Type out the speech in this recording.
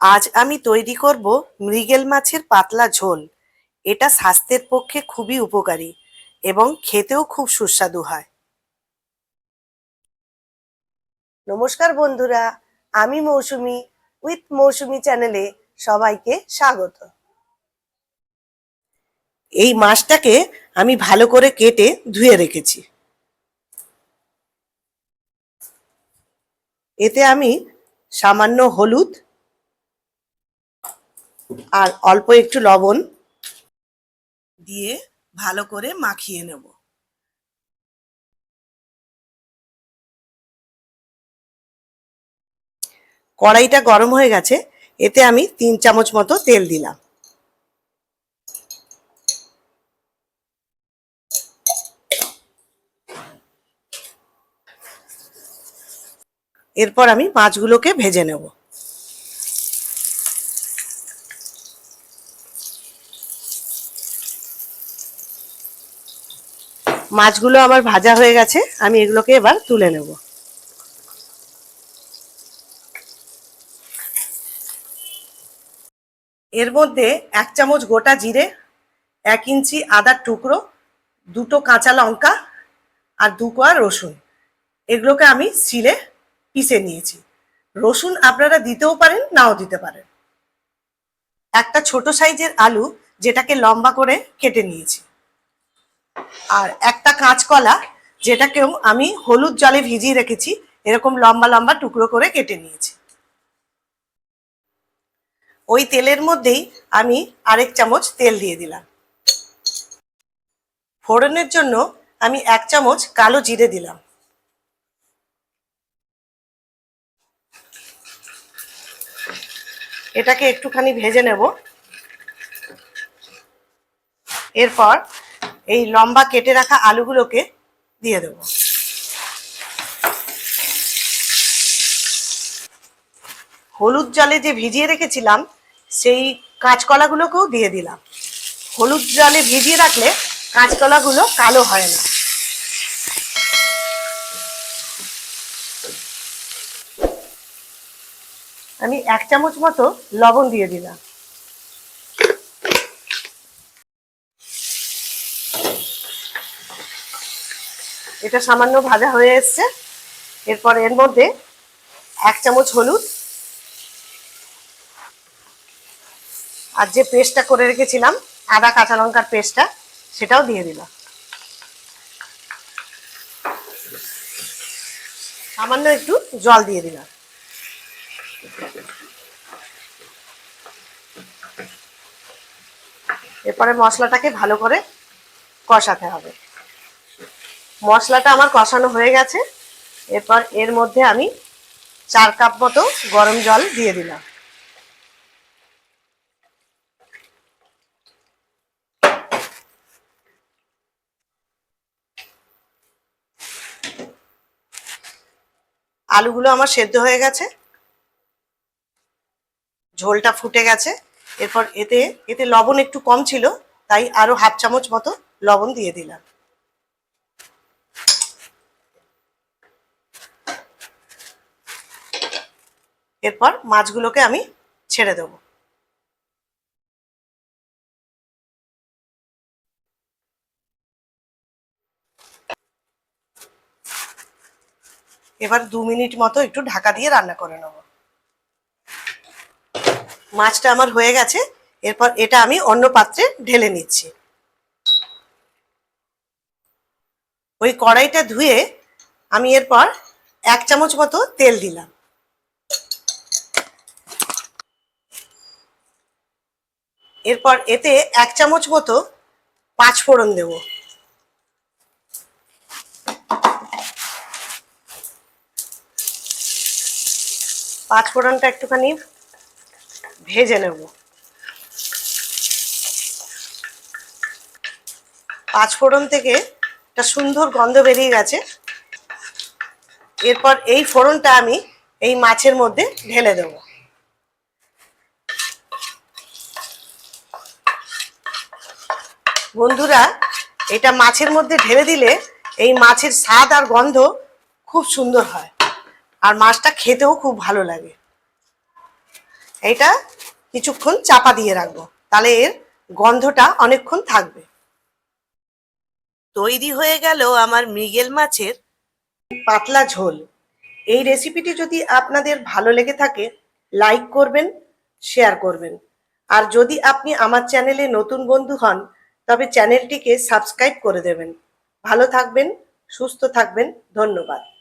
আজ আমি তৈরি করব মৃগেল মাছের পাতলা ঝোল। এটা স্বাস্থ্যের পক্ষে খুবই উপকারী এবং খেতেও খুব সুস্বাদু হয়। নমস্কার বন্ধুরা, আমি মৌসুমি উইথ মৌসুমি চ্যানেলে সবাইকে স্বাগত। এই মাছটাকে আমি ভালো করে কেটে ধুয়ে রেখেছি। এতে আমি সামান্য হলুদ আর অল্প একটু লবণ দিয়ে ভালো করে মাখিয়ে নেব। কড়াইটা গরম হয়ে গেছে, এতে আমি তিন চামচ মতো তেল দিলাম। এরপর আমি মাছগুলোকে ভেজে নেব। মাছগুলো আমার ভাজা হয়ে গেছে, আমি এগুলোকে এবার তুলে নেব। এর মধ্যে এক চামচ গোটা জিরে, এক ইঞ্চি আদার টুকরো, দুটো কাঁচা লঙ্কা আর দু কোয়া রসুন। এগুলোকে আমি শিলে পিষে নিয়েছি। রসুন আপনারা দিতেও পারেন, নাও দিতে পারেন। একটা ছোট সাইজের আলু যেটাকে লম্বা করে কেটে নিয়েছি। আর একটা কাঁচকলা যেটাকেও আমি হলুদ জলে ভিজিয়ে রেখেছি, এরকম লম্বা লম্বা টুকরো করে কেটে নিয়েছি। ওই তেলের মধ্যেই আমি আরেক চামচ তেল দিয়ে দিলাম। ফোড়নের জন্য আমি এক চামচ কালো জিরে দিলাম। এটাকে একটুখানি ভেজে নেব। এরপর এই লম্বা কেটে রাখা আলুগুলোকে দিয়ে দেব। হলুদ জলে যে ভিজিয়ে রেখেছিলাম, সেই কাঁচকলাগুলোকেও দিয়ে দিলাম। হলুদ জলে ভিজিয়ে রাখলে কাঁচকলাগুলো কালো হয় না। আমি এক চামচ মতো লবণ দিয়ে দিলাম। এটা সামান্য ভাজা হয়ে এসছে। এরপর এর মধ্যে এক চামচ হলুদ। আর যে পেস্টটা করে রেখেছিলাম, আদা, কাঁচা লঙ্কার পেস্টটা, সেটাও দিয়ে দিলাম। সামান্য একটু জল দিয়ে দিলাম। এরপরে মশলাটাকে ভালো করে কষাতে হবে। মশলাটা আমার কষানো হয়ে গেছে। এরপর এর মধ্যে আমি চার কাপ মতো গরম জল দিয়ে দিলাম। আলুগুলো আমার সেদ্ধ হয়ে গেছে। ঝোলটা ফুটে গেছে। এরপর এতে এতে লবণ একটু কম ছিল, তাই আরও হাফ চামচ মতো লবণ দিয়ে দিলাম। এরপর মাছগুলোকে আমি ছেড়ে দেব। এবার দু মিনিট মতো একটু ঢাকা দিয়ে রান্না করে নেব। মাছটা আমার হয়ে গেছে, এরপর এটা আমি অন্য পাত্রে ঢেলে নিচ্ছি। ওই কড়াইটা ধুয়ে আমি এরপর এক চামচ মতো তেল দিলাম। এরপর এতে এক চামচ মতো পাঁচ ফোড়ন দেব। পাঁচ ফোড়নটা একটুখানি ভেজে নেব। পাঁচ ফোড়ন থেকে একটা সুন্দর গন্ধ বেরিয়ে গেছে। এরপর এই ফোড়নটা আমি এই মাছের মধ্যে ঢেলে দেব। বন্ধুরা, এটা মাছের মধ্যে ঢেলে দিলে এই মাছের স্বাদ আর গন্ধ খুব সুন্দর হয়। আর মাছটা খেতেও খুব ভালো লাগে। এটা কিছুক্ষণ চাপা দিয়ে রাখব, তাহলে এর গন্ধটা অনেকক্ষণ থাকবে। তৈরি হয়ে গেল আমার মৃগেল মাছের পাতলা ঝোল। এই রেসিপিটি যদি আপনাদের ভালো লেগে থাকে, লাইক করবেন, শেয়ার করবেন। আর যদি আপনি আমার চ্যানেলে নতুন বন্ধু হন তবে চ্যানেলটিকে সাবস্ক্রাইব করে দেবেন। ভালো থাকবেন সুস্থ থাকবেন। ধন্যবাদ।